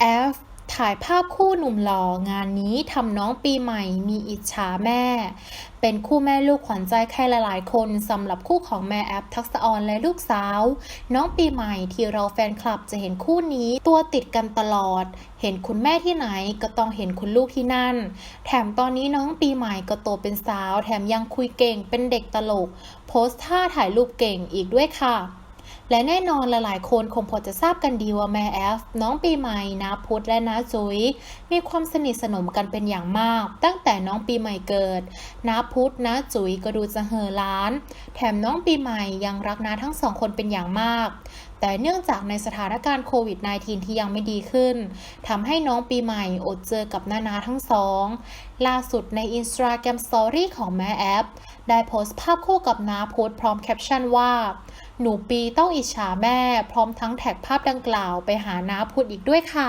แอฟถ่ายภาพคู่หนุ่มหล่องานนี้ทำน้องปีใหม่มีอิจฉาแม่ เป็นคู่แม่ลูกขวัญใจใครหลายๆ คนสำหรับคู่ของแม่แอฟทักษะออนและลูกสาว น้องปีใหม่ที่เราแฟนคลับจะเห็นคู่นี้ตัวติดกันตลอด เห็นคุณแม่ที่ไหนก็ต้องเห็นคุณลูกที่นั่น แถมตอนนี้น้องปีใหม่ก็โตเป็นสาว แถมยังคุยเก่งเป็นเด็กตลก โพสท่าถ่ายรูปเก่งอีกด้วยค่ะ และแน่นอนหลายๆ คนคงพอจะทราบกันดีว่าแม่แอฟ น้องปีใหม่นาพุธและนาจุ๋ยมีความสนิทสนมกันเป็นอย่างมาก ตั้งแต่น้องปีใหม่เกิดนาพุธนาจุ๋ยก็ดูจะเห่อล้าน แถมน้องปีใหม่ยังรักนาทั้งสองคนเป็นอย่างมากแต่เนื่องจากในสถานการณ์โควิด -19 ที่ยังไม่ดีขึ้น ทำให้น้องปีใหม่อดเจอกับนานาทั้งสอง ล่าสุดใน Instagram Story ของแม่แอฟได้โพสต์ภาพคู่กับนาพุธพร้อมแคปชั่นว่า หนูปีต้องอิจฉาแม่ พร้อมทั้งแท็กภาพดังกล่าวไปหาน้าพุดอีกด้วยค่ะ